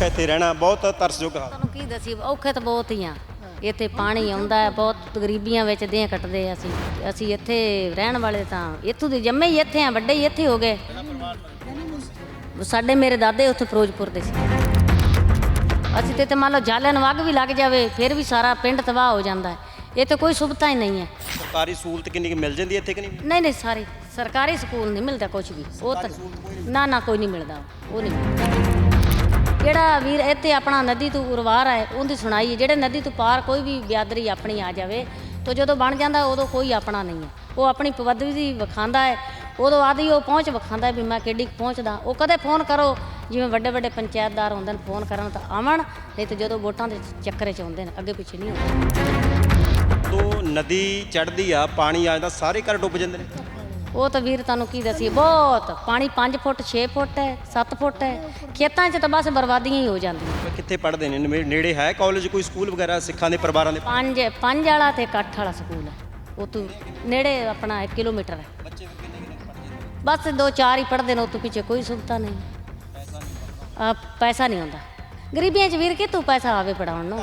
ਔਖਾ ਇੱਥੇ ਰਹਿਣਾ ਬਹੁਤ ਤਰਸਯੋਗ ਹਾਲ। ਤੁਹਾਨੂੰ ਕੀ ਦੱਸੀ ਔਖੇ ਤਾਂ ਬਹੁਤ ਹੀ ਆ। ਇੱਥੇ ਪਾਣੀ ਆਉਂਦਾ ਹੈ ਬਹੁਤ ਗਰੀਬੀਆਂ ਵਿੱਚ ਦੇ ਕੱਟਦੇ ਆ ਅਸੀਂ। ਅਸੀਂ ਇੱਥੇ ਰਹਿਣ ਵਾਲੇ ਤਾਂ ਇੱਥੋਂ ਦੇ ਜੰਮੇ ਹੀ ਇੱਥੇ ਆ ਵੱਡੇ ਹੀ ਇੱਥੇ ਹੋ ਗਏ। ਸਾਡੇ ਮੇਰੇ ਦਾਦੇ ਉੱਥੇ ਫਿਰੋਜ਼ਪੁਰ ਦੇ ਸੀ। ਅਸੀਂ ਤੇ ਤੇ ਮੰਨ ਲਓ ਜਾਲਿਆਂ ਨੂੰ ਅੱਗ ਵੀ ਲੱਗ ਜਾਵੇ ਫਿਰ ਵੀ ਸਾਰਾ ਪਿੰਡ ਤਬਾਹ ਹੋ ਜਾਂਦਾ ਹੈ। ਇਹ ਤਾਂ ਕੋਈ ਸੁਵਿਧਾ ਹੀ ਨਹੀਂ ਹੈ। ਸਰਕਾਰੀ ਸਹੂਲਤ ਕਿੰਨੀ ਕੁ ਮਿਲ ਜਾਂਦੀ ਹੈ ਇੱਥੇ ਕਿ ਨਹੀਂ? ਨਹੀਂ ਨਹੀਂ ਸਾਰੇ। ਸਰਕਾਰੀ ਸਕੂਲ ਨਹੀਂ ਮਿਲਦਾ ਕੁਝ ਵੀ। ਉਹ ਤਾਂ ਨਾ ਨਾ ਕੋਈ ਨਹੀਂ ਮਿਲਦਾ। ਉਹ ਨਹੀਂ ਮਿਲਦਾ। ਜਿਹੜਾ ਵੀਰ ਇੱਥੇ ਆਪਣਾ ਨਦੀ ਤੋਂ ਉਰਵਾਰ ਹੈ ਉਹਦੀ ਸੁਣਾਈ ਹੈ। ਜਿਹੜੇ ਨਦੀ ਤੋਂ ਪਾਰ ਕੋਈ ਵੀ ਬਿਆਦਰੀ ਆਪਣੀ ਆ ਜਾਵੇ, ਤਾਂ ਜਦੋਂ ਬਣ ਜਾਂਦਾ, ਉਦੋਂ ਕੋਈ ਆਪਣਾ ਨਹੀਂ ਹੈ। ਉਹ ਆਪਣੀ ਪਵਦਵੀ ਵਿਖਾਉਂਦਾ ਹੈ, ਉਦੋਂ ਆਦੀ ਉਹ ਪਹੁੰਚ ਵਿਖਾਉਂਦਾ ਵੀ ਮੈਂ ਕਿੱਡੀ ਪਹੁੰਚਦਾ। ਉਹ ਕਦੇ ਫੋਨ ਕਰੋ, ਜਿਵੇਂ ਵੱਡੇ ਵੱਡੇ ਪੰਚਾਇਤਦਾਰ ਹੁੰਦੇ ਨੇ, ਫੋਨ ਕਰਨ ਤਾਂ ਆਵਣ, ਨਹੀਂ ਤਾਂ ਜਦੋਂ ਵੋਟਾਂ ਦੇ ਚੱਕਰੇ ਚ ਆਉਂਦੇ ਨੇ, ਅੱਗੇ ਪਿੱਛੇ ਨਹੀਂ ਹੁੰਦੇ ਤੋਂ ਨਦੀ ਚੜ੍ਹਦੀ ਆ, ਪਾਣੀ ਆ ਜਾਂਦਾ, ਸਾਰੇ ਘਰ ਡੁੱਬ ਜਾਂਦੇ ਨੇ। ਉਹ ਤਾਂ ਵੀਰ ਤੁਹਾਨੂੰ ਕੀ ਦਸੀਏ ਬਹੁਤ ਪਾਣੀ 5 ਫੁੱਟ 6 ਫੁੱਟ ਹੈ 7 ਫੁੱਟ ਹੈ। ਖੇਤਾਂ 'ਚ ਤਾਂ ਬਸ ਬਰਬਾਦੀਆਂ ਹੀ ਹੋ ਜਾਂਦੀਆਂ। ਕਿੱਥੇ ਪੜ੍ਹਦੇ ਨੇ? ਨੇੜੇ ਹੈ ਕਾਲਜ ਕੋਈ ਸਕੂਲ ਵਗੈਰਾ ਸਿੱਖਾਂ ਦੇ ਪਰਿਵਾਰਾਂ ਦੇ? ਪੰਜ ਪੰਜ ਵਾਲਾ ਤੇ ਇਕੱਠ ਵਾਲਾ ਸਕੂਲ ਹੈ। ਉਹ ਤੋਂ ਨੇੜੇ ਆਪਣਾ 1 ਕਿਲੋਮੀਟਰ ਹੈ। ਬੱਚੇ ਕਿੰਨੇ ਕਿੰਨੇ ਪੜ੍ਹਦੇ ਬਸ ਦੋ ਚਾਰ ਹੀ ਪੜ੍ਹਦੇ ਨੇ ਉਹ ਤੋਂ ਪਿੱਛੇ ਕੋਈ ਸੁਵਿਧਾ ਨਹੀਂ। ਆ ਪੈਸਾ ਨਹੀਂ ਆਉਂਦਾ ਗਰੀਬੀਆਂ 'ਚ ਵੀਰ ਕਿ ਤੂੰ ਪੈਸਾ ਆਵੇ ਪੜਾਉਣ ਨੂੰ?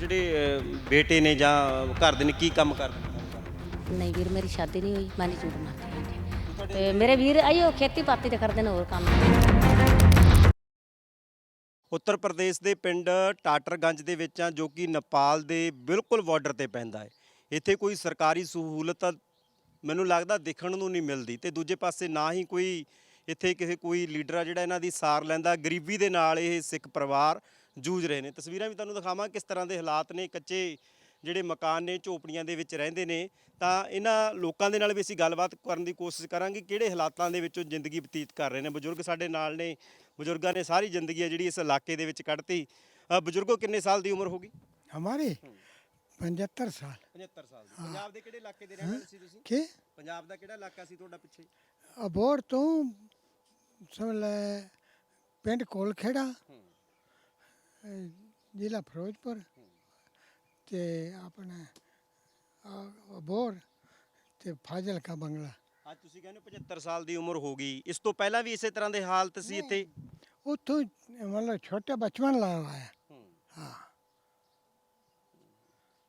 ਜਿਹੜੇ ਬੇਟੇ ਨੇ ਜਾਂ ਘਰ ਦੇ ਨੇ ਕੀ ਕੰਮ ਕਰਦੇ ਨਹੀਂ ਵੀਰ, ਮੇਰੀ ਸ਼ਾਦੀ ਨਹੀਂ ਹੋਈ, ਮੈਂ ਨਹੀਂ ਝੂਠ ਮਾਰਦੀ ਤੇ ਮੇਰੇ ਵੀਰ ਆਈਓ ਖੇਤੀ ਪਾਤੀ ਤੇ ਕਰਦੇ ਨੇ ਹੋਰ ਕੰਮ। ਉੱਤਰ ਪ੍ਰਦੇਸ਼ ਦੇ ਪਿੰਡ ਟਾਟਰਗੰਜ ਦੇ ਵਿੱਚ ਆ, ਜੋ ਕਿ ਨੇਪਾਲ ਦੇ ਬਿਲਕੁਲ ਬਾਰਡਰ ਤੇ ਪੈਂਦਾ ਹੈ। ਇੱਥੇ ਕੋਈ ਸਰਕਾਰੀ ਸਹੂਲਤ ਮੈਨੂੰ ਲੱਗਦਾ ਦੇਖਣ ਨੂੰ ਨਹੀਂ ਮਿਲਦੀ ਤੇ ਦੂਜੇ ਪਾਸੇ ਨਾ ਹੀ ਕੋਈ ਇੱਥੇ ਕਿਸੇ ਕੋਈ ਲੀਡਰ ਆ ਜਿਹੜਾ ਇਹਨਾਂ ਦੀ ਸਾਰ ਲੈਂਦਾ, ਗਰੀਬੀ ਦੇ ਨਾਲ ਇਹ ਸਿੱਖ ਪਰਿਵਾਰ ਜੂਝ ਰਹੇ ਨੇ। ਤਸਵੀਰਾਂ ਵੀ ਤੁਹਾਨੂੰ ਦਿਖਾਵਾਂ ਕਿਸ ਤਰ੍ਹਾਂ ਦੇ ਹਾਲਾਤ ਨੇ, ਕੱਚੇ ਜਿਹੜੇ ਮਕਾਨ ਨੇ ਝੋਪੜੀਆਂ ਦੇ ਵਿੱਚ ਰਹਿੰਦੇ ਨੇ ਤਾਂ ਇਹਨਾਂ ਲੋਕਾਂ ਦੇ ਨਾਲ ਵੀ ਅਸੀਂ ਗੱਲਬਾਤ ਕਰਨ ਦੀ ਕੋਸ਼ਿਸ਼ ਕਰਾਂਗੇ ਕਿਹੜੇ ਹਾਲਾਤਾਂ ਦੇ ਵਿੱਚੋਂ ਜ਼ਿੰਦਗੀ ਬਤੀਤ ਕਰ ਰਹੇ ਨੇ। ਬਜ਼ੁਰਗ ਸਾਡੇ ਨਾਲ ਨੇ ਬਜ਼ੁਰਗਾਂ ਨੇ ਸਾਰੀ ਜ਼ਿੰਦਗੀ ਹੈ ਜਿਹੜੀ ਇਸ ਇਲਾਕੇ ਦੇ ਵਿੱਚ ਕੱਢਤੀ। ਬਜ਼ੁਰਗੋ ਕਿੰਨੇ ਸਾਲ ਦੀ ਉਮਰ ਹੋ ਗਈ? ਹਮਾਰੇ 75 ਸਾਲ। 75 ਸਾਲ ਪੰਜਾਬ ਦੇ ਕਿਹੜੇ ਇਲਾਕੇ ਦੇ ਰਹਿੰਦੇ ਸੀ ਤੁਸੀਂ? ਕੀ? ਪੰਜਾਬ ਦਾ ਕਿਹੜਾ ਇਲਾਕਾ ਸੀ ਤੁਹਾਡਾ ਪਿੱਛੇ? ਅਬੋਰ ਤੋਂ ਸਮਲੇ ਪਿੰਡ ਕੋਲ ਖੇੜਾ ਜ਼ਿਲ੍ਹਾ ਫਿਰੋਜ਼ਪੁਰ। ਤੇ ਆਪਣਾ ਆਹ ਅਬੋਹਰ ਤੇ ਫਾਜ਼ਿਲਕਾ ਬੰਗਲਾ। ਅੱਜ ਤੁਸੀਂ ਕਹਿੰਦੇ 75 ਸਾਲ ਦੀ ਉਮਰ ਹੋ ਗਈ। ਇਸ ਤੋਂ ਪਹਿਲਾਂ ਵੀ ਇਸੇ ਤਰ੍ਹਾਂ ਦੇ ਹਾਲਤ ਸੀ ਇੱਥੇ? ਉੱਥੋਂ ਮਤਲਬ ਛੋਟੇ ਬਚਪਨ ਲਾ ਆਇਆ ਹਾਂ।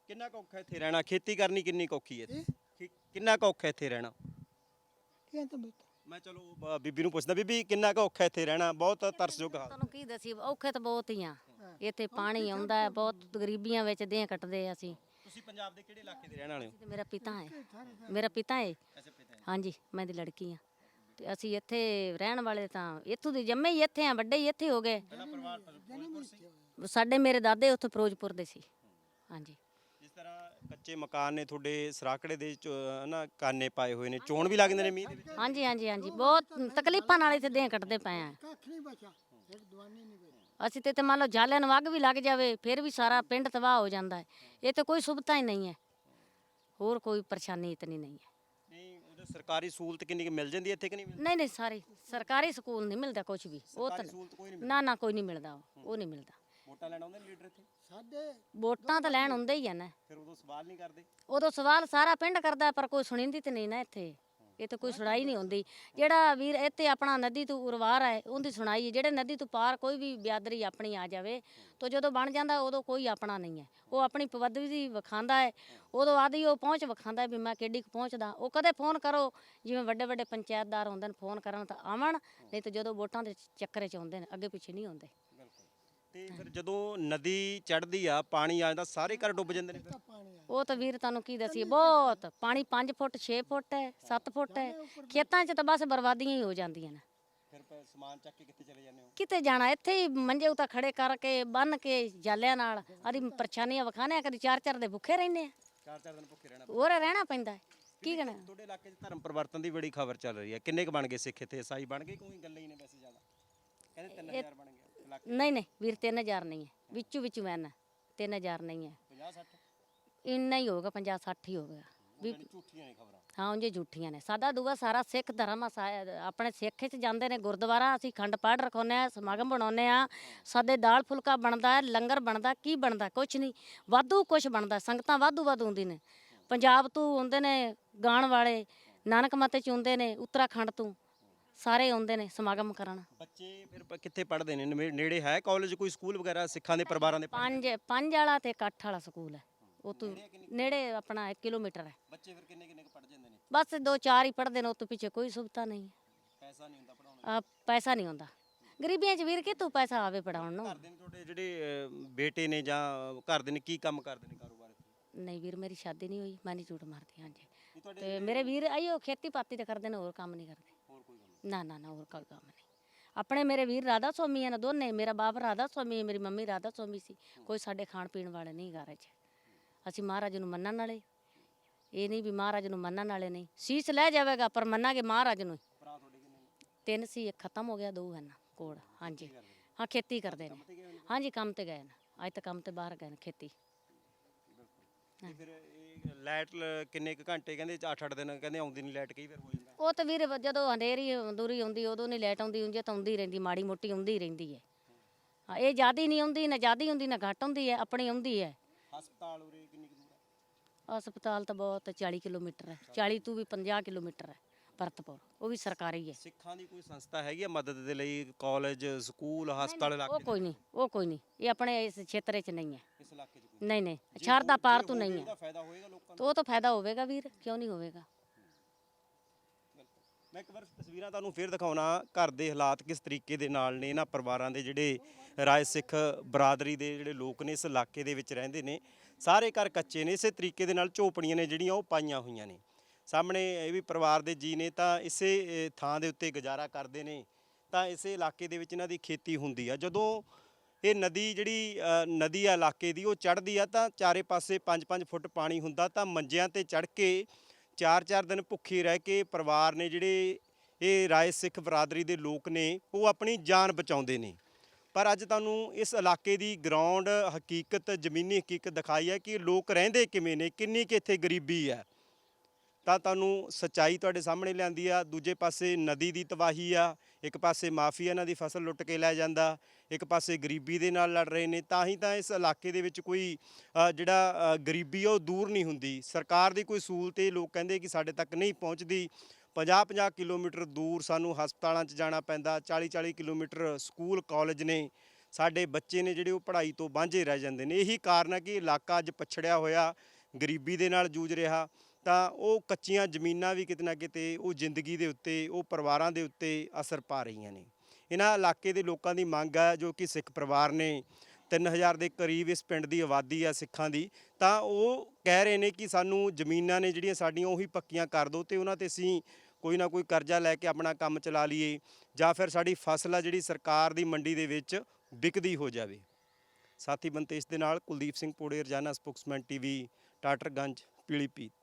ਕਿੰਨਾ ਕੁ ਔਖਾ ਇੱਥੇ ਰਹਿਣਾ? ਖੇਤੀ ਕਰਨੀ ਕਿੰਨੀ ਕੁ ਔਖੀ ਹੈ ਇੱਥੇ? ਕਿੰਨਾ ਕੁ ਔਖਾ ਇੱਥੇ ਰਹਿਣਾ? ਕਿਹਾ ਤਾਂ ਬੇਟਾ ਮੈਂ ਚਲੋ ਬੀਬੀ ਨੂੰ ਪੁੱਛਦਾ ਬੀਬੀ ਕਿੰਨਾ ਕੁ ਔਖਾ ਇੱਥੇ ਰਹਿਣਾ? ਬਹੁਤ ਤਰਸਯੋਗ ਹਾਲ ਤੁਹਾਨੂੰ ਕੀ ਦੱਸੀ ਔਖੇ ਤਾਂ ਬਹੁਤ ਹੀ ਆ। ਇੱਥੇ ਪਾਣੀ ਆਉਂਦਾ ਹੈ ਬਹੁਤ ਗਰੀਬੀਆਂ ਵਿੱਚ ਦੇਹ ਕੱਟਦੇ ਆ ਅਸੀਂ। ਤੁਸੀਂ ਪੰਜਾਬ ਦੇ ਕਿਹੜੇ ਇਲਾਕੇ ਦੇ ਰਹਿਣ ਵਾਲੇ ਹੋ? ਮੇਰਾ ਪਿਤਾ ਹੈ। ਮੇਰਾ ਪਿਤਾ ਹੈ। ਹਾਂਜੀ ਮੈਂ ਦੀ ਲੜਕੀ ਆ ਤੇ ਅਸੀਂ ਇੱਥੇ ਰਹਿਣ ਵਾਲੇ ਤਾਂ ਇੱਥੋਂ ਦੇ ਜੰਮੇ ਹੀ ਇੱਥੇ ਆ ਵੱਡੇ ਹੀ ਇੱਥੇ ਹੋ ਗਏ। ਸਾਡੇ ਮੇਰੇ ਦਾਦੇ ਉੱਥੇ ਫਿਰੋਜ਼ਪੁਰ ਦੇ ਸੀ। ਹਾਂਜੀ। ਜਿਸ ਤਰ੍ਹਾਂ ਕੱਚੇ ਮਕਾਨ ਨੇ ਤੁਹਾਡੇ ਸਰਾਕੜੇ ਦੇ ਚ- ਨਾ ਕਾਨੇ ਪਾਏ ਹੋਏ ਨੇ ਚੋਣ ਵੀ ਲੱਗਦੇ ਨੇ ਮੀਂਹ ਦੇ ਵਿੱਚ? ਹਾਂਜੀ ਹਾਂਜੀ ਹਾਂਜੀ। ਬਹੁਤ ਤਕਲੀਫਾਂ ਨਾਲ ਇੱਥੇ ਦੇਹ ਕੱਟਦੇ ਪਏ ਆ। ਕੱਖ ਨਹੀਂ ਬਚਾ ਇੱਕ ਦਵਾਨੀ ਨਹੀਂ ਬਚੀ ਅਸੀਂ ਤੇ ਤੇ ਮੰਨ ਲਓ ਜਾਲਿਆਂ ਨੂੰ ਅੱਗ ਵੀ ਲੱਗ ਜਾਵੇ ਫਿਰ ਵੀ ਸਾਰਾ ਪਿੰਡ ਤਬਾਹ ਹੋ ਜਾਂਦਾ ਹੈ। ਇਹ ਤਾਂ ਕੋਈ ਸੁਵਿਧਾ ਹੀ ਨਹੀਂ ਹੈ। ਹੋਰ ਕੋਈ ਪਰੇਸ਼ਾਨੀ ਇਤਨੀ ਨਹੀਂ ਹੈ। ਨਹੀਂ ਉਹਦੇ ਸਰਕਾਰੀ ਸਹੂਲਤ ਕਿੰਨੀ ਕੁ ਮਿਲ ਜਾਂਦੀ ਹੈ ਇੱਥੇ ਕਿ ਨਹੀਂ ਮਿਲਦੀ? ਨਹੀਂ ਨਹੀਂ ਸਾਰੇ ਸਰਕਾਰੀ ਸਕੂਲ ਨਹੀਂ ਮਿਲਦਾ ਕੁਝ ਵੀ। ਉਹ ਤਾਂ ਸਹੂਲਤ ਕੋਈ ਨਹੀਂ ਨਾ ਨਾ ਕੋਈ ਨਹੀਂ ਮਿਲਦਾ। ਉਹ, ਉਹ ਨਹੀਂ ਮਿਲਦਾ। ਵੋਟਾਂ ਲੈਣ ਆਉਂਦੇ ਨੇ ਲੀਡਰ ਇੱਥੇ? ਵੋਟਾਂ ਤਾਂ ਲੈਣ ਹੁੰਦੇ ਹੀ ਆ ਨਾ। ਫਿਰ ਉਦੋਂ ਸਵਾਲ ਨਹੀਂ ਕਰਦੇ? ਉਦੋਂ ਸਵਾਲ ਸਾਰਾ ਪਿੰਡ ਕਰਦਾ ਪਰ ਕੋਈ ਸੁਣੀਂਦੀ ਤੇ ਨਹੀਂ ਨਾ ਇੱਥੇ। ਇਹ ਤਾਂ ਕੋਈ ਸੁਣਾਈ ਨਹੀਂ ਹੁੰਦੀ। ਜਿਹੜਾ ਵੀਰ ਇੱਥੇ ਆਪਣਾ ਨਦੀ ਤੋਂ ਉਰਵਾਰ ਹੈ, ਉਹਦੀ ਸੁਣਾਈ ਹੈ। ਜਿਹੜੇ ਨਦੀ ਤੋਂ ਪਾਰ ਕੋਈ ਵੀ ਬਿਆਦਰੀ ਆਪਣੀ ਆ ਜਾਵੇ, ਤਾਂ ਜਦੋਂ ਬਣ ਜਾਂਦਾ, ਉਦੋਂ ਕੋਈ ਆਪਣਾ ਨਹੀਂ ਹੈ। ਉਹ ਆਪਣੀ ਪਵਦਵੀ ਵਿਖਾਉਂਦਾ ਹੈ, ਉਦੋਂ ਆਦੀ ਉਹ ਪਹੁੰਚ ਵਿਖਾਉਂਦਾ ਵੀ ਮੈਂ ਕਿੱਡੀ ਕੁ ਪਹੁੰਚਦਾ। ਉਹ ਕਦੇ ਫੋਨ ਕਰੋ, ਜਿਵੇਂ ਵੱਡੇ ਵੱਡੇ ਪੰਚਾਇਤਦਾਰ ਹੁੰਦੇ ਨੇ, ਫੋਨ ਕਰਨ ਤਾਂ ਆਵਣ, ਨਹੀਂ ਤਾਂ ਜਦੋਂ ਵੋਟਾਂ ਦੇ ਚੱਕਰੇ ਚ ਆਉਂਦੇ ਨੇ, ਅੱਗੇ ਪਿੱਛੇ ਨਹੀਂ ਆਉਂਦੇ। ਤੇ ਫਿਰ ਜਦੋਂ ਨਦੀ ਚੜ੍ਹਦੀ ਆ ਪਾਣੀ ਆ ਜਾਂਦਾ ਸਾਰੇ ਘਰ ਡੁੱਬ ਜਾਂਦੇ ਨੇ ਫਿਰ? ਉਹ ਤਾਂ ਵੀਰ ਤੁਹਾਨੂੰ ਕੀ ਦਸੀਏ ਬਹੁਤ। ਪਾਣੀ 5 ਫੁੱਟ 6 ਫੁੱਟ ਹੈ 7 ਫੁੱਟ ਹੈ। ਖੇਤਾਂ 'ਚ ਤਾਂ ਬਸ ਬਰਬਾਦੀਆਂ ਹੀ ਹੋ ਜਾਂਦੀਆਂ ਨੇ। ਫਿਰ ਪ- ਸਮਾਨ ਚੱਕ ਕੇ ਕਿੱਥੇ ਚਲੇ ਜਾਂਦੇ ਹੋ? ਕਿਤੇ ਜਾਣਾ ਇੱਥੇ ਹੀ ਮੰਜੇ ਉਤਾ ਖੜੇ ਕਰਕੇ ਬੰਨ ਕੇ ਜਾਲਿਆਂ ਨਾਲ ਆਦੀ ਪਰੇਸ਼ਾਨੀਆਂ ਵਿਖਾਣੇ ਆ ਕਦੀ ਚਾਰ ਚਾਰ ਦੇ ਭੁੱਖੇ ਰਹਿੰਦੇ ਆ ਚਾਰ ਚਾਰ ਦਿਨ ਭੁੱਖੇ ਰਹਿਣਾ ਹੋਰ ਰਹਿਣਾ ਪੈਂਦਾ ਹੈ। ਕੀ ਕਹਿਣਾ? ਤੁਹਾਡੇ ਇਲਾਕੇ 'ਚ ਧਰਮ ਪਰਿਵਰਤਨ ਦੀ ਬੜੀ ਖਬਰ ਚੱਲ ਰਹੀ ਹੈ। ਕਿੰਨੇ ਕੁ ਬਣ ਗਏ ਸਿੱਖ ਇੱਥੇ ਈਸਾਈ ਬਣ ਗਏ ਕੋਈ ਗੱਲਾਂ ਹੀ ਨੇ ਵੈਸੇ ਜ਼ਿਆਦਾ? ਕਹਿੰਦੇ 3000 ਬਣ ਗਿਆ ਨਹੀਂ ਨਹੀਂ ਵੀਰ 3000 ਨਹੀਂ ਹੈ। ਵਿੱਚੋਂ ਵਿੱਚ ਮੈਨ 3000 ਨਹੀਂ ਹੈ। 50 60 ਇੰਨਾ ਹੀ ਹੋਗਾ 50 60 ਹੀ ਹੋਗਾ ਵੀ ਝੂਠੀਆਂ ਨੇ ਖਬਰਾਂ। ਹਾਂ ਉਂਝ ਝੂਠੀਆਂ ਨੇ। ਸਾਡਾ ਦੂਆ ਸਾਰਾ ਸਿੱਖ ਧਰਮ ਆ ਆਪਣੇ ਸਿੱਖ ਚ ਜਾਂਦੇ ਨੇ ਗੁਰਦੁਆਰਾ ਅਸੀਂ ਖੰਡ ਪਾਠ ਰਖਾਉਂਦੇ ਆ ਸਮਾਗਮ ਬਣਾਉਂਦੇ ਆ ਸਾਡੇ ਦਾਲ ਫੁਲਕਾ ਬਣਦਾ ਹੈ ਲੰਗਰ ਬਣਦਾ ਕੀ ਬਣਦਾ? ਕੁਛ ਨਹੀਂ। ਵਾਧੂ ਕੁਛ ਬਣਦਾ ਸੰਗਤਾਂ ਵਾਧੂ ਵਾਧੂ ਹੁੰਦੀ ਨੇ। ਪੰਜਾਬ ਤੋਂ ਆਉਂਦੇ ਨੇ ਗਾਣ ਵਾਲੇ ਨਾਨਕ ਮਾਤੇ ਚ ਆਉਂਦੇ ਨੇ ਉੱਤਰਾਖੰਡ ਤੋਂ। ਸਾਰੇ ਆਉਂਦੇ ਨੇ ਸਮਾਗਮ ਕਰਨ। ਬੱਚੇ ਫਿਰ ਪ- ਕਿੱਥੇ ਪੜ੍ਹਦੇ ਨੇ? ਨਵੇਂ- ਨੇੜੇ ਹੈ ਕਾਲਜ ਕੋਈ ਸਕੂਲ ਵਗੈਰਾ ਸਿੱਖਾਂ ਦੇ ਪਰਿਵਾਰਾਂ ਦੇ ਪੰਜ ਪੰਜ ਵਾਲਾ ਤੇ ਇਕੱਠ ਵਾਲਾ ਸਕੂਲ ਹੈ। ਉਹ ਤੋਂ ਨੇੜੇ ਆਪਣਾ 1 ਕਿਲੋਮੀਟਰ ਹੈ। ਬੱਚੇ ਫਿਰ ਕਿੰਨੇ ਕਿੰਨੇ ਪੜ੍ਹ ਜਾਂਦੇ ਨੇ? ਬਸ ਦੋ ਚਾਰ ਹੀ ਪੜਦੇ ਨੇ ਉਹ ਤੋਂ ਪਿੱਛੇ ਕੋਈ ਸੁਵਿਧਾ ਨਹੀਂ ਪੈਸਾ ਨਹੀਂ ਹੁੰਦਾ ਪੜਾਉਣ ਆ ਪੈਸਾ ਨਹੀਂ ਹੁੰਦਾ। ਗਰੀਬੀਆਂ 'ਚ ਵੀਰ ਕਿ ਤੂੰ ਪੈਸਾ ਆਵੇ ਪੜਾਉਣ ਨੂੰ? ਘਰ ਦੇ ਨੇ ਤੁਹਾਡੇ ਜਿਹੜੇ ਅਹ, ਬੇਟੇ ਨੇ ਜਾਂ ਘਰ ਦੇ ਨੇ ਕੀ ਕੰਮ ਕਰਦੇ ਨੇ ਕਾਰੋਬਾਰ ਇੱਥੇ? ਨਹੀਂ ਵੀਰ ਮੇਰੀ ਸ਼ਾਦੀ ਨਹੀਂ ਹੋਈ ਮੈਂ ਨਹੀਂ ਝੂਠ ਮਾਰਦੀ ਹਾਂਜੀ। ਤੇ ਮੇਰੇ ਵੀਰ ਆਈਓ ਖੇਤੀ ਪਾਤੀ ਤੇ ਕਰਦੇ ਨੇ ਹੋਰ ਕੰਮ ਨਹੀਂ ਕਰਦੇ। ਨਾ ਨਾ ਨਾ ਹੋਰ ਕੋਈ ਕੰਮ ਨਹੀਂ। ਆਪਣੇ ਮੇਰੇ ਵੀਰ ਰਾਧਾ ਸਵਾਮੀ ਹਨ ਦੋਨੇ ਮੇਰਾ ਬਾਪ ਰਾਧਾ ਸਵਾਮੀ ਹੈ ਮੇਰੀ ਮੰਮੀ ਰਾਧਾ ਸਵਾਮੀ ਸੀ। ਕੋਈ ਸਾਡੇ ਖਾਣ ਪੀਣ ਵਾਲੇ ਨਹੀਂ ਘਰ 'ਚ ਅਸੀਂ ਮਹਾਰਾਜ ਨੂੰ ਮੰਨਣ ਵਾਲੇ। ਇਹ ਨਹੀਂ ਵੀ ਮਹਾਰਾਜ ਨੂੰ ਮੰਨਣ ਵਾਲੇ ਨਹੀਂ। ਸੀਸ ਲੈ ਜਾਵੇਗਾ ਪਰ ਮੰਨਾਂਗੇ ਮਹਾਰਾਜ ਨੂੰ ਤਿੰਨ ਸੀ ਇੱਕ ਖਤਮ ਹੋ ਗਿਆ ਦੋ ਹਨ ਕੋਲ। ਹਾਂਜੀ। ਹਾਂ ਖੇਤੀ ਕਰਦੇ ਨੇ। ਹਾਂਜੀ ਕੰਮ ਤੇ ਗਏ ਨੇ। ਅੱਜ ਤੱਕ ਕੰਮ ਤੇ ਬਾਹਰ ਗਏ ਨੇ ਖੇਤੀ। ਤੇ ਫਿਰ ਇਹ ਲਾਈਟ ਲ- ਕਿੰਨੇ ਕੁ ਘੰਟੇ ਕਹਿੰਦੇ 8-8 ਦਿਨ ਕਹਿੰਦੇ ਆਉਂਦੀ ਨਹੀਂ ਲਾਈਟ ਕਈ ਵਾਰ ਹੋ ਜਾਂਦਾ। ਉਹ ਤਾਂ ਵੀਰ ਜਦੋਂ ਹਨੇਰੀ ਦੂਰੀ ਆਉਂਦੀ ਉਦੋਂ ਨਹੀਂ ਲਾਈਟ ਆਉਂਦੀ ਉਂਝ ਤਾਂ ਆਉਂਦੀ ਰਹਿੰਦੀ ਮਾੜੀ ਮੋਟੀ ਆਉਂਦੀ ਰਹਿੰਦੀ ਹੈ। ਹਾਂ ਇਹ ਜ਼ਿਆਦੀ ਨਹੀਂ ਆਉਂਦੀ ਨਾ ਜ਼ਿਆਦੀ ਹੁੰਦੀ ਨਾ ਘੱਟ ਹੁੰਦੀ ਹੈ ਆਪਣੀ ਆਉਂਦੀ ਹੈ। ਹਸਪਤਾਲ ਉਰੇ ਕਿੰਨੀ ਕੁ ਦੂਰ ਹੈ? ਹਸਪਤਾਲ ਤਾਂ ਬਹੁਤ 40 ਕਿਲੋਮੀਟਰ ਹੈ 40 ਤੋਂ ਵੀ 50 ਕਿਲੋਮੀਟਰ ਹੈ। ਭਰਤਪੁਰ ਉਹ ਵੀ ਸਰਕਾਰੀ ਹੈ। ਸਿੱਖਾਂ ਦੀ ਕੋਈ ਸੰਸਥਾ ਹੈਗੀ ਆ ਮਦਦ ਦੇ ਲਈ ਕਾਲਜ ਸਕੂਲ ਹਸਪਤਾਲ ਉਹ ਇਲਾਕੇ ਕੋਈ ਨਹੀਂ ਉਹ ਕੋਈ ਨਹੀਂ ਇਹ ਆਪਣੇ ਇਸ ਖੇਤਰ 'ਚ ਨਹੀਂ ਹੈ। ਇਸ ਇਲਾਕੇ 'ਚ ਕੋਈ ਨਹੀਂ? ਨਹੀਂ ਸ਼ਾਰਦਾ ਪਾਰ ਤੋਂ ਨਹੀਂ ਹੈ। ਫਾਇਦਾ ਹੋਏਗਾ ਲੋਕਾਂ ਤਾਂ ਉਹ ਤਾਂ ਫਾਇਦਾ ਹੋਵੇਗਾ ਵੀਰ ਕਿਉਂ ਨਹੀਂ ਹੋਵੇਗਾ? ਨੂੰ ਮੈਂ ਇੱਕ ਵਾਰ ਤਸਵੀਰਾਂ ਤੁਹਾਨੂੰ ਫੇਰ ਦਿਖਾਉਣਾ ਘਰ ਦੇ ਹਾਲਾਤ ਕਿਸ ਤਰੀਕੇ ਦੇ ਨਾਲ ਨੇ ਇਹਨਾਂ ਪਰਿਵਾਰਾਂ ਦੇ ਜਿਹੜੇ ਰਾਏ ਸਿੱਖ ਬਰਾਦਰੀ ਦੇ ਜਿਹੜੇ ਲੋਕ ਨੇ ਇਸ ਇਲਾਕੇ ਦੇ ਵਿੱਚ ਰਹਿੰਦੇ ਨੇ ਸਾਰੇ ਘਰ ਕੱਚੇ ਨੇ ਇਸੇ ਤਰੀਕੇ ਦੇ ਨਾਲ ਝੋਪੜੀਆਂ ਨੇ ਜਿਹੜੀਆਂ ਉਹ ਪਾਈਆਂ ਹੋਈਆਂ ਨੇ। ਸਾਹਮਣੇ ਇਹ ਵੀ ਪਰਿਵਾਰ ਦੇ ਜੀ ਨੇ ਤਾਂ ਇਸੇ ਥਾਂ ਦੇ ਉੱਤੇ ਗੁਜ਼ਾਰਾ ਕਰਦੇ ਨੇ। ਤਾਂ ਇਸੇ ਇਲਾਕੇ ਦੇ ਵਿੱਚ ਇਹਨਾਂ ਦੀ ਖੇਤੀ ਹੁੰਦੀ ਆ। ਜਦੋਂ ਇਹ ਨਦੀ ਜਿਹੜੀ ਨਦੀ ਆ ਇਲਾਕੇ ਦੀ, ਉਹ ਚੜ੍ਹਦੀ ਆ ਤਾਂ ਚਾਰੇ ਪਾਸੇ 5-5 ਫੁੱਟ ਪਾਣੀ ਹੁੰਦਾ ਤਾਂ ਮੰਜਿਆਂ ਤੇ ਚੜ੍ਹ ਕੇ ਚਾਰ ਚਾਰ ਦਿਨ ਭੁੱਖੇ ਰਹਿ ਕੇ ਪਰਿਵਾਰ ਨੇ ਜਿਹੜੇ ਇਹ ਰਾਏ ਸਿੱਖ ਬਰਾਦਰੀ ਦੇ ਲੋਕ ਨੇ, ਉਹ ਆਪਣੀ ਜਾਨ ਬਚਾਉਂਦੇ ਨੇ। ਪਰ ਅੱਜ ਤੁਹਾਨੂੰ ਇਸ ਇਲਾਕੇ ਦੀ ਗਰਾਊਂਡ ਹਕੀਕਤ, ਜ਼ਮੀਨੀ ਹਕੀਕਤ ਦਿਖਾਈ ਹੈ ਕਿ ਲੋਕ ਰਹਿੰਦੇ ਕਿਵੇਂ ਨੇ, ਕਿੰਨੀ ਕਿ ਇੱਥੇ ਗਰੀਬੀ ਹੈ ਤਾਂ ਤੁਹਾਨੂੰ ਸੱਚਾਈ ਤੁਹਾਡੇ ਸਾਹਮਣੇ ਲਿਆਂਦੀ ਆ। ਦੂਜੇ ਪਾਸੇ ਨਦੀ ਦੀ ਤਬਾਹੀ ਆ। ਇੱਕ ਪਾਸੇ ਮਾਫੀਆ ਇਹਨਾਂ ਦੀ ਫਸਲ ਲੁੱਟ ਕੇ ਲੈ ਜਾਂਦਾ। ਇੱਕ ਪਾਸੇ ਗਰੀਬੀ ਦੇ ਨਾਲ ਲੜ ਰਹੇ ਨੇ। ਤਾਂ ਹੀ ਤਾਂ ਇਸ ਇਲਾਕੇ ਦੇ ਵਿੱਚ ਕੋਈ ਜਿਹੜਾ ਗਰੀਬੀ ਆ, ਉਹ ਦੂਰ ਨਹੀਂ ਹੁੰਦੀ। ਸਰਕਾਰ ਦੀ ਕੋਈ ਸਹੂਲਤ ਇਹ ਲੋਕ ਕਹਿੰਦੇ ਕਿ ਸਾਡੇ ਤੱਕ ਨਹੀਂ ਪਹੁੰਚਦੀ। 50-50 ਕਿਲੋਮੀਟਰ ਦੂਰ ਸਾਨੂੰ ਹਸਪਤਾਲਾਂ 'ਚ ਜਾਣਾ ਪੈਂਦਾ। 40-40 ਕਿਲੋਮੀਟਰ ਸਕੂਲ, ਕਾਲਜ ਨੇ। ਸਾਡੇ ਬੱਚੇ ਨੇ ਜਿਹੜੇ ਉਹ ਪੜ੍ਹਾਈ ਤੋਂ ਵਾਂਝੇ ਰਹਿ ਜਾਂਦੇ ਨੇ। ਇਹੀ ਕਾਰਨ ਹੈ ਕਿ ਇਲਾਕਾ ਅੱਜ ਪਛੜਿਆ ਹੋਇਆ, ਗਰੀਬੀ ਦੇ ਨਾਲ ਜੂਝ ਰਿਹਾ। ਤਾਂ ਉਹ ਕੱਚੀਆਂ ਜ਼ਮੀਨਾਂ ਵੀ ਕਿਤੇ ਨਾ ਕਿਤੇ ਉਹ ਜ਼ਿੰਦਗੀ ਦੇ ਉੱਤੇ, ਉਹ ਪਰਿਵਾਰਾਂ ਦੇ ਉੱਤੇ ਅਸਰ ਪਾ ਰਹੀਆਂ ਨੇ। ਇਹਨਾਂ ਇਲਾਕੇ ਦੇ ਲੋਕਾਂ ਦੀ ਮੰਗ ਹੈ ਜੋ ਕਿ ਸਿੱਖ ਪਰਿਵਾਰ ਨੇ 3000 ਦੇ ਕਰੀਬ ਇਸ ਪਿੰਡ ਦੀ ਆਬਾਦੀ ਆ ਸਿੱਖਾਂ ਦੀ, ਤਾਂ ਉਹ ਕਹਿ ਰਹੇ ਨੇ ਕਿ ਸਾਨੂੰ ਜ਼ਮੀਨਾਂ ਨੇ ਜਿਹੜੀਆਂ ਸਾਡੀਆਂ ਉਹੀ ਪੱਕੀਆਂ ਕਰ ਦਿਓ ਤੇ ਉਹਨਾਂ ਤੇ ਅਸੀਂ ਕੋਈ ਨਾ ਕੋਈ ਕਰਜ਼ਾ ਲੈ ਕੇ ਆਪਣਾ ਕੰਮ ਚਲਾ ਲਈਏ ਜਾਂ ਫਿਰ ਸਾਡੀ ਫਸਲ ਆ ਜਿਹੜੀ ਸਰਕਾਰ ਦੀ ਮੰਡੀ ਦੇ ਵਿੱਚ ਵਿਕਦੀ ਹੋ ਜਾਵੇ। ਸਾਥੀ ਬੰਤੇਸ਼ ਦੇ ਨਾਲ ਕੁਲਦੀਪ ਸਿੰਘ ਪੋੜੇ, ਰਜਾਨਾ ਸਪੋਕਸਮੈਨ ਟੀਵੀ ਟਾਟਰਗੰਜ ਪੀਲੀਪੀਤ